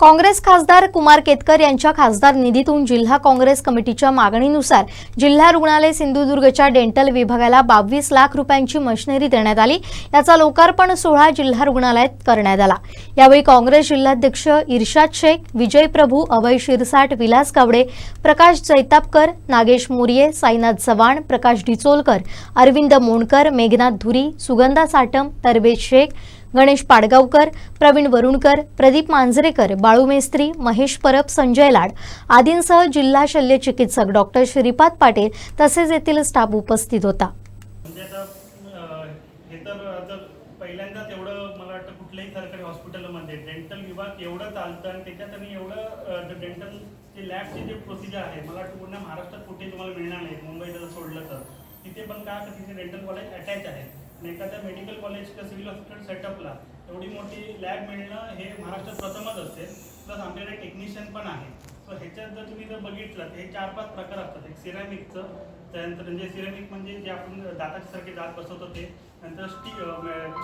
काँग्रेस खासदार कुमार केतकर यांच्या खासदार निधीतून जिल्हा काँग्रेस कमिटीच्या मागणीनुसार जिल्हा रुग्णालय सिंधुदुर्गच्या डेंटल विभागाला बावीस लाख रुपयांची मशिनरी देण्यात आली. याचा लोकार्पण सोहळा जिल्हा रुग्णालयात करण्यात आला. यावेळी काँग्रेस जिल्हाध्यक्ष इर्शाद शेख विजय प्रभू अभय शिरसाट विलास कावडे प्रकाश जैतापकर नागेश मोरिये साईनाथ चव्हाण प्रकाश डिचोलकर अरविंद मोणकर मेघनाथ धुरी सुगंधा साटम तरबेज शेख गणेश पाडगावकर प्रवीण वरुणकर प्रदीप मांजरेकर बाळू मेस्त्री महेश परब संजय लाड आदींसह जिल्हा शल्य चिकित्सक डॉक्टर श्रीपाद पाटील तसेच येथील स्टाफ उपस्थित होता. म्हणजे पहिल्यांदाच एवढं मला वाटतं कुठल्याही सरकारी हॉस्पिटलमध्ये डेंटल विभाग एवढं चालतं आणि त्याच्यात आणि एवढं डेंटल जे लॅबचे जे प्रोसिजर आहे मला वाटतं पूर्ण महाराष्ट्रात कुठे तुम्हाला मिळणार नाही मुंबईला सोडलं तर. तिथे पण का तिथे डेंटल कॉलेज अटॅच आहे एखाद्या मेडिकल कॉलेज किंवा सिव्हिल हॉस्पिटल सेटअपला एवढी मोठी लॅब मिळणं हे महाराष्ट्रात प्रथमच असेल प्लस आमच्याकडे टेक्निशियन पण आहे. सो ह्याच्यात जर तुम्ही जर बघितलं तर हे चार पाच प्रकार असतात. एक सिरॅमिकचं त्यानंतर म्हणजे सिरॅमिक म्हणजे जे आपण दातासारखे दात बसवतो ते. नंतर स्टी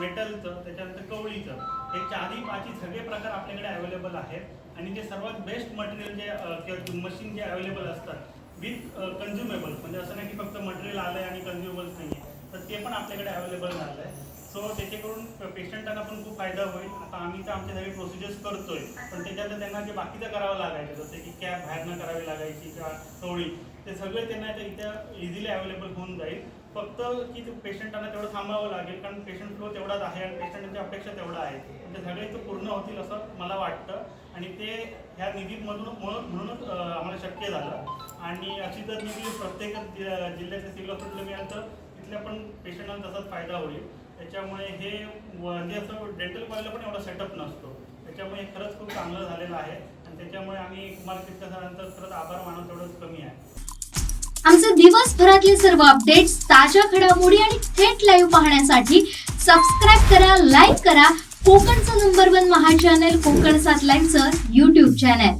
मेटलचं त्याच्यानंतर कवळीचं. हे चारही पाचही सगळे प्रकार आपल्याकडे अवेलेबल आहेत. आणि जे सर्वात बेस्ट मटेरियल जे किंवा मशीन जे अवेलेबल असतात विथ कन्झ्युमेबल म्हणजे असं नाही की फक्त मटेरियल आलं आहे आणि कन्झ्युमेबल्स नाही आहे तर ते पण आपल्याकडे अवेलेबल झालं आहे. सो त्याच्याकडून पेशंटांना पण खूप फायदा होईल. आता आम्ही तर आमच्या सगळे प्रोसिजर्स करतोय. पण त्याच्यात त्यांना जे बाकीचं करावं लागायचं जसं की कॅब बाहेरनं करावी लागायची किंवा टोळी ते सगळे त्यांना इथं इथं इझिली अवेलेबल होऊन जाईल. फक्त की पेशंटांना तेवढं थांबावं लागेल कारण पेशंट फ्लो तेवढाच आहे आणि पेशंटांची अपेक्षा तेवढा आहे. ते सगळे तो पूर्ण होतील असं मला वाटतं. आणि ते ह्या निधीमधून म्हणून म्हणूनच आम्हाला शक्य झालं. आणि अशी जर निधी प्रत्येक जि- जिल्ह्याच्या सिव्हिल हॉस्पिटल मिळालं तर तिथल्या पण पेशंटांना तसाच फायदा होईल. त्याच्यामुळे हे म्हणजे असं डेंटल कॉलेजला पण एवढा सेटअप नसतो. त्याच्यामुळे खरंच खूप चांगलं झालेलं आहे. आणि त्याच्यामुळे आम्ही कुमार कितका सरांचा खरंच आभार मानव तेवढंच कमी आहे. आमचे दिवसभरातले सर्व अपडेट्स ताज्या घडामोडी आणि थेट लाईव्ह पाहण्यासाठी सबस्क्राईब करा लाईक करा. कोकणचं नंबर वन महा चॅनल कोकण सात लाईनचं युट्यूब चॅनल